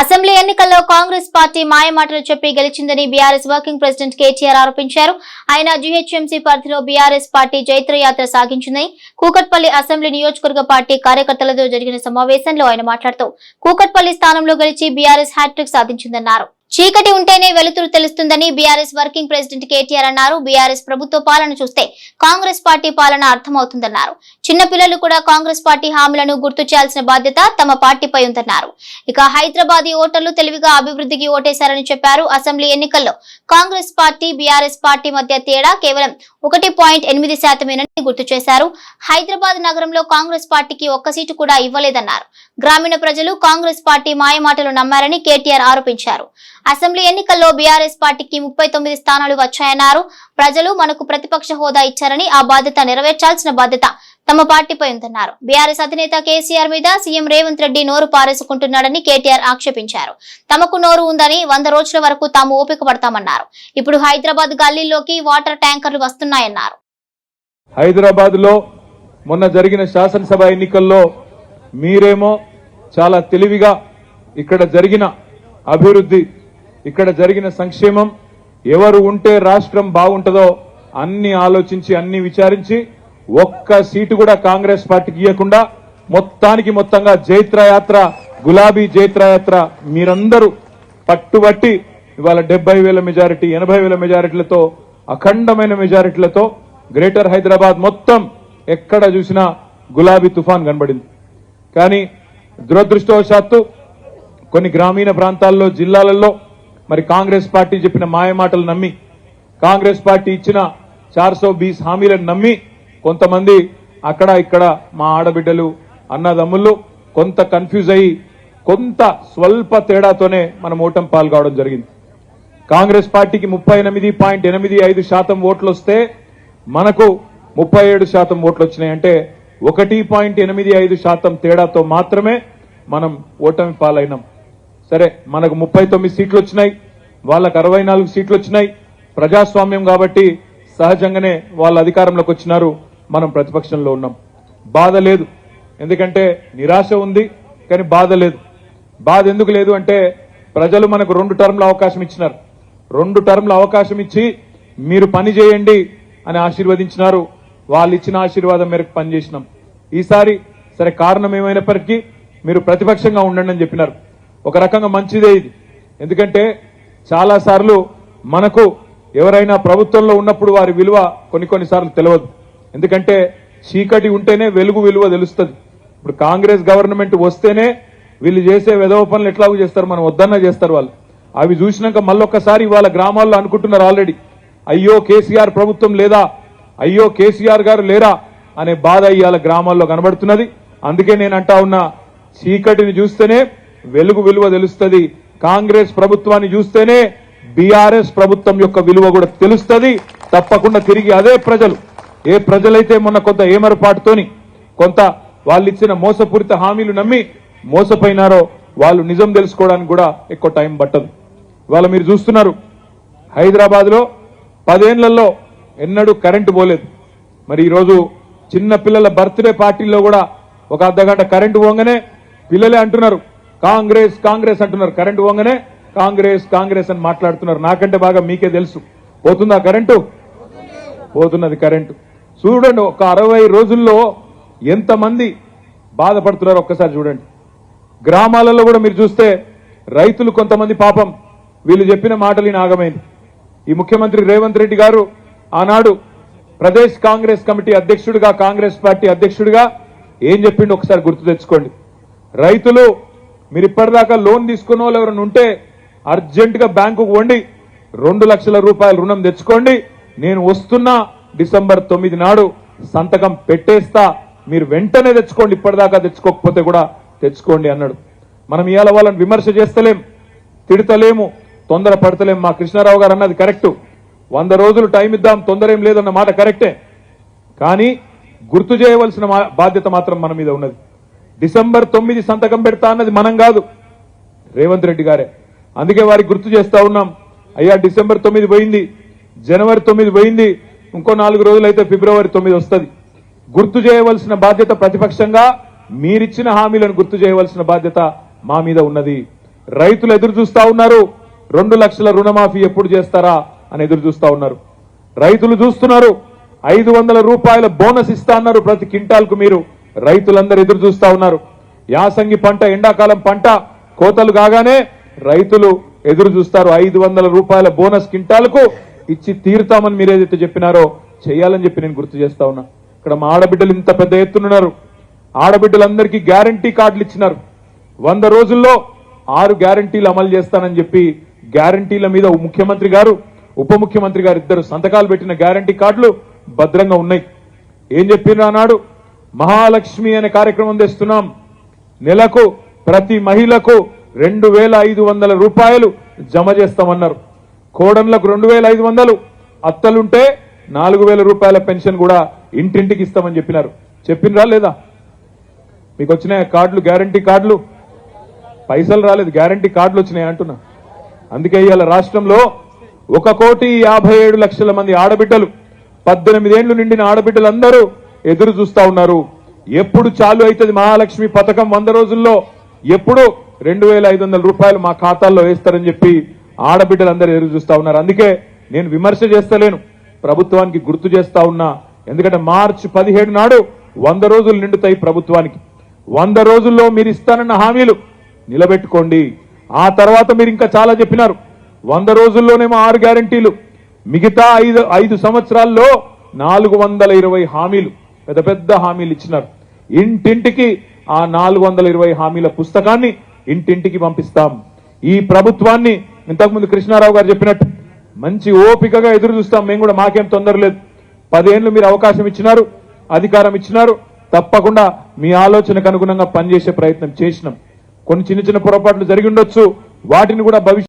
Assembly ఎన్నికల్లో Congress party మాయమాటలు చెప్పి గెలిచిందని బీఆర్ఎస్ వర్కింగ్ ప్రెసిడెంట్ కేటీఆర్ ఆరోపించారు. ఆయన జీహెచ్ఎంసీ పరిధిలో బీఆర్ఎస్ పార్టీ జైత్రయాత్ర సాగించిందని కూకట్పల్లి అసెంబ్లీ నియోజకవర్గ పార్టీ కార్యకర్తలతో జరిగిన సమావేశంలో ఆయన మాట్లాడుతూ కూకట్పల్లి స్థానంలో గెలిచి బీఆర్ఎస్ హ్యాట్రిక్ సాధించిందన్నారు. చీకటి ఉంటేనే వెలుతురు తెలుస్తుందని బీఆర్ఎస్ వర్కింగ్ ప్రెసిడెంట్ కేటీఆర్ అన్నారు. బీఆర్ఎస్ ప్రభుత్వ పాలన చూస్తే కాంగ్రెస్ పార్టీ పాలన అర్థమవుతుందన్నారు. చిన్నపిల్లలు కూడా కాంగ్రెస్ పార్టీ హామీలను గుర్తు చేయాల్సిన బాధ్యత తమ పార్టీపై ఉందన్నారు. ఇక హైదరాబాదీ ఓటర్లు తెలివిగా అభివృద్ధికి ఓటేశారని చెప్పారు. అసెంబ్లీ ఎన్నికల్లో కాంగ్రెస్ పార్టీ బీఆర్ఎస్ పార్టీ మధ్య తేడా కేవలం ఒకటి పాయింట్ ఎనిమిది శాతమేనని గుర్తు చేశారు. హైదరాబాద్ నగరంలో కాంగ్రెస్ పార్టీకి ఒక్క సీటు కూడా ఇవ్వలేదన్నారు. గ్రామీణ ప్రజలు కాంగ్రెస్ పార్టీ మాయమాటలు నమ్మారని కేటీఆర్ ఆరోపించారు. అసెంబ్లీ ఎన్నికల్లో బీఆర్ఎస్ పార్టీకి ముప్పై తొమ్మిది స్థానాలు వచ్చాయన్నారు. ప్రజలు మనకు ప్రతిపక్ష హోదా ఇచ్చారని ఆ బాధ్యత నెరవేర్చాల్సిన బాధ్యత తమ పార్టీపై ఉందన్నారు. బీఆర్ఎస్ అధినేత కేసీఆర్ మీద సీఎం రేవంత్ రెడ్డి నోరు పారేసుకుంటున్నాడని కేటీఆర్ ఆక్షేపించారు. తమకు నోరు ఉందని వంద రోజుల వరకు తాము ఓపిక పడతామన్నారు. ఇప్పుడు హైదరాబాద్ గల్లీలోకి వాటర్ ట్యాంకర్లు వస్తున్నాయన్నారు. హైదరాబాద్లో మొన్న జరిగిన శాసనసభ ఎన్నికల్లో మీరేమో చాలా తెలివిగా ఇక్కడ జరిగిన అభివృద్ధి ఇక్కడ జరిగిన సంక్షేమం ఎవరు ఉంటే రాష్ట్రం బాగుంటుందో అన్ని ఆలోచించి అన్ని విచారించి ఒక్క సీటు కూడా కాంగ్రెస్ పార్టీకి ఇవ్వకుండా మొత్తానికి మొత్తంగా జైత్రయాత్ర గులాబీ జైత్రయాత్ర మీరందరూ పట్టుబట్టి ఇవాళ డెబ్బై వేల మెజారిటీ ఎనభై వేల మెజారిటీలతో అఖండమైన మెజారిటీలతో గ్రేటర్ హైదరాబాద్ మొత్తం ఎక్కడ చూసినా గులాబీ తుఫాన్ కనబడింది. కానీ దురదృష్టవశాత్తు కొన్ని గ్రామీణ ప్రాంతాల్లో జిల్లాలలో మరి కాంగ్రెస్ పార్టీ చెప్పిన మాయమాటలు నమ్మి కాంగ్రెస్ పార్టీ ఇచ్చిన చార్సో బీస్ హామీలను నమ్మి కొంతమంది అక్కడ ఇక్కడ మా ఆడబిడ్డలు అన్నదమ్ముళ్ళు కొంత కన్ఫ్యూజ్ అయ్యి కొంత స్వల్ప తేడాతోనే మనం ఓటం పాల్గొవడం జరిగింది. కాంగ్రెస్ పార్టీకి ముప్పై ఎనిమిది పాయింట్ ఎనిమిది ఐదు శాతం ఓట్లు వస్తే మనకు ముప్పై ఏడు శాతం ఓట్లు వచ్చినాయి అంటే ఒకటి పాయింట్ ఎనిమిది ఐదు శాతం తేడాతో మాత్రమే మనం ఓటమి పాలైనాం. సరే మనకు ముప్పై తొమ్మిది సీట్లు వచ్చినాయి వాళ్ళకు అరవై నాలుగు సీట్లు వచ్చినాయి. ప్రజాస్వామ్యం కాబట్టి సహజంగానే వాళ్ళ అధికారంలోకి వచ్చినారు. మనం ప్రతిపక్షంలో ఉన్నాం. బాధ లేదు. ఎందుకంటే నిరాశ ఉంది కానీ బాధ లేదు. బాధ ఎందుకు లేదు అంటే ప్రజలు మనకు రెండు టర్మ్ల అవకాశం ఇచ్చినారు. రెండు టర్మ్ల అవకాశం ఇచ్చి మీరు పని చేయండి అని ఆశీర్వదించినారు. వాళ్ళు ఇచ్చిన ఆశీర్వాదం మేరకు పనిచేసినాం. ఈసారి సరే కారణం ఏమైనప్పటికీ మీరు ప్రతిపక్షంగా ఉండండి అని చెప్పినారు. ఒక రకంగా మంచిదే ఇది. ఎందుకంటే చాలా సార్లు మనకు ఎవరైనా ప్రభుత్వంలో ఉన్నప్పుడు వారి విలువ కొన్ని కొన్నిసార్లు తెలియదు ఎందుకంటే చీకటి ఉంటేనే వెలుగు విలువ తెలుస్తుంది. ఇప్పుడు కాంగ్రెస్ గవర్నమెంట్ వస్తేనే వీళ్ళు చేసే వెధవ పనులు ఎట్లాగూ చేస్తారు మనం వద్దన్నా చేస్తారు వాళ్ళు. అవి చూసినాక మళ్ళొక్కసారి వాళ్ళ గ్రామాల్లో అనుకుంటున్నారు ఆల్రెడీ. అయ్యో కేసీఆర్ ప్రభుత్వం లేదా? అయ్యో కేసీఆర్ గారు లేరా? అనే బాధ ఇవాళ గ్రామాల్లో కనబడుతున్నది. అందుకే నేను అంటా ఉన్నా చీకటిని చూస్తేనే వెలుగు విలువ తెలుస్తుంది. కాంగ్రెస్ ప్రభుత్వాన్ని చూస్తేనే బీఆర్ఎస్ ప్రభుత్వం యొక్క విలువ కూడా తెలుస్తుంది. తప్పకుండా తిరిగి అదే ప్రజలు. ఏ ప్రజలైతే మొన్న కొంత ఏమరపాటుతోని కొంత వాళ్ళు ఇచ్చిన మోసపూరిత హామీలు నమ్మి మోసపోయినారో వాళ్ళు నిజం తెలుసుకోవడానికి కూడా ఎక్కువ టైం పట్టదు. ఇవాళ మీరు చూస్తున్నారు హైదరాబాద్లో పదేళ్ళలో ఎన్నడూ కరెంటు పోలేదు. మరి ఈరోజు చిన్న పిల్లల బర్త్డే పార్టీల్లో కూడా ఒక అర్ధగంట కరెంటు పోగానే పిల్లలే అంటున్నారు కాంగ్రెస్ కాంగ్రెస్ అంటున్నారు. కరెంటు పోగానే కాంగ్రెస్ కాంగ్రెస్ అని మాట్లాడుతున్నారు. నాకంటే బాగా మీకే తెలుసు. పోతుందా కరెంటు? పోతున్నది కరెంటు. చూడండి ఒక అరవై రోజుల్లో ఎంతమంది బాధపడుతున్నారు ఒక్కసారి చూడండి. గ్రామాలలో కూడా మీరు చూస్తే రైతులు కొంతమంది పాపం. వీళ్ళు చెప్పిన మాటలు నాగమైంది ఈ ముఖ్యమంత్రి రేవంత్ రెడ్డి గారు ఆనాడు ప్రదేశ్ కాంగ్రెస్ కమిటీ అధ్యక్షుడిగా కాంగ్రెస్ పార్టీ అధ్యక్షుడిగా ఏం చెప్పిండు ఒకసారి గుర్తు తెచ్చుకోండి. రైతులు మీరు ఇప్పటిదాకా లోన్ తీసుకున్న వాళ్ళు ఎవరైనా ఉంటే అర్జెంటుగా బ్యాంకుకు వండి రెండు లక్షల రూపాయల రుణం తెచ్చుకోండి. నేను వస్తున్నా డిసెంబర్ తొమ్మిది నాడు. సంతకం పెట్టేస్తా. మీరు వెంటనే తెచ్చుకోండి. ఇప్పటిదాకా తెచ్చుకోకపోతే కూడా తెచ్చుకోండి అన్నాడు. మనం ఇవాళ వాళ్ళని విమర్శ చేస్తలేం తిడతలేము తొందర పడతలేం. మా కృష్ణారావు గారు అన్నది కరెక్ట్. వంద రోజులు టైం ఇద్దాం తొందర ఏం లేదన్న మాట కరెక్టే. కానీ గుర్తు చేయవలసిన బాధ్యత మాత్రం మన మీద ఉన్నది. డిసెంబర్ తొమ్మిది సంతకం పెడతా అన్నది మనం కాదు. రేవంత్ రెడ్డి గారే. అందుకే వారికి గుర్తు చేస్తా ఉన్నాం. అయ్యా డిసెంబర్ తొమ్మిది పోయింది జనవరి తొమ్మిది పోయింది ఇంకో నాలుగు రోజులైతే ఫిబ్రవరి తొమ్మిది వస్తుంది. గుర్తు చేయవలసిన బాధ్యత ప్రతిపక్షంగా మీరిచ్చిన హామీలను గుర్తు చేయవలసిన బాధ్యత మా మీద ఉన్నది. రైతులు ఎదురు చూస్తా ఉన్నారు. రెండు లక్షల రుణమాఫీ ఎప్పుడు చేస్తారా అని ఎదురు చూస్తా ఉన్నారు. రైతులు చూస్తున్నారు. ఐదు వందల రూపాయల బోనస్ ఇస్తా అన్నారు ప్రతి క్వింటాల్కు మీరు. రైతులందరూ ఎదురు చూస్తా ఉన్నారు. యాసంగి పంట ఎండాకాలం పంట కోతలు కాగానే రైతులు ఎదురు చూస్తారు. ఐదు వందల రూపాయల బోనస్ క్వింటాల్కు ఇచ్చి తీరుతామని మీరు ఏదైతే చెప్పినారో చేయాలని చెప్పి నేను గుర్తు చేస్తా ఉన్నా. ఇక్కడ మా ఆడబిడ్డలు ఇంత పెద్ద ఎత్తునున్నారు ఆడబిడ్డలందరికీ గ్యారంటీ కార్డులు ఇచ్చినారు. వంద రోజుల్లో ఆరు గ్యారంటీలు అమలు చేస్తానని చెప్పి గ్యారంటీల మీద ముఖ్యమంత్రి గారు ఉప ముఖ్యమంత్రి గారు ఇద్దరు సంతకాలు పెట్టిన గ్యారంటీ కార్డులు భద్రంగా ఉన్నాయి. ఏం చెప్పిన అన్నాడు మహాలక్ష్మి అనే కార్యక్రమం తెస్తున్నాం. నెలకు ప్రతి మహిళకు రెండు వేల ఐదు వందల రూపాయలు జమ చేస్తామన్నారు. కోడన్లకు రెండు వేల ఐదు వందలు అత్తలుంటే నాలుగు వేల రూపాయల పెన్షన్ కూడా ఇంటింటికి ఇస్తామని చెప్పినారు. చెప్పినరా లేదా? మీకు వచ్చినాయి కార్డులు గ్యారంటీ కార్డులు? పైసలు రాలేదు గ్యారంటీ కార్డులు వచ్చినాయి అంటున్నా. అందుకే ఇవాళ రాష్ట్రంలో ఒక కోటి యాభై ఏడు లక్షల మంది ఆడబిడ్డలు పద్దెనిమిదేండ్లు నిండిన ఆడబిడ్డలందరూ ఎదురు చూస్తా ఉన్నారు. ఎప్పుడు చాలు అవుతుంది మహాలక్ష్మి పథకం వంద రోజుల్లో? ఎప్పుడు? రెండు వేల ఐదు వందల రూపాయలు మా ఖాతాల్లో వేస్తారని చెప్పి ఆడబిడ్డలందరూ ఎదురు చూస్తా ఉన్నారు. అందుకే నేను విమర్శ చేస్తలేను. ప్రభుత్వానికి గుర్తు చేస్తా ఉన్నా. ఎందుకంటే మార్చి పదిహేడు నాడు వంద రోజులు నిండుతాయి ప్రభుత్వానికి. వంద రోజుల్లో మీరు ఇస్తానన్న హామీలు నిలబెట్టుకోండి. ఆ తర్వాత మీరు ఇంకా చాలా చెప్పినారు. వంద రోజుల్లోనేమో ఆరు గ్యారంటీలు. మిగతా ఐదు ఐదు సంవత్సరాల్లో నాలుగు వందల ఇరవై హామీలు. పెద్ద పెద్ద హామీలు ఇచ్చినారు. ఇంటింటికి ఆ నాలుగు వందల ఇరవై హామీల పుస్తకాన్ని ఇంటింటికి పంపిస్తాం. ఈ ప్రభుత్వాన్ని ఇంతకుముందు కృష్ణారావు గారు చెప్పినట్టు మంచి ఓపికగా ఎదురు చూస్తాం. మేము కూడా మాకేం తొందర లేదు. పదేళ్ళు మీరు అవకాశం ఇచ్చినారు అధికారం ఇచ్చినారు. తప్పకుండా మీ ఆలోచనకు అనుగుణంగా పనిచేసే ప్రయత్నం చేసినాం. కొన్ని చిన్న చిన్న పొరపాట్లు జరిగి ఉండొచ్చు. వాటిని కూడా భవిష్యత్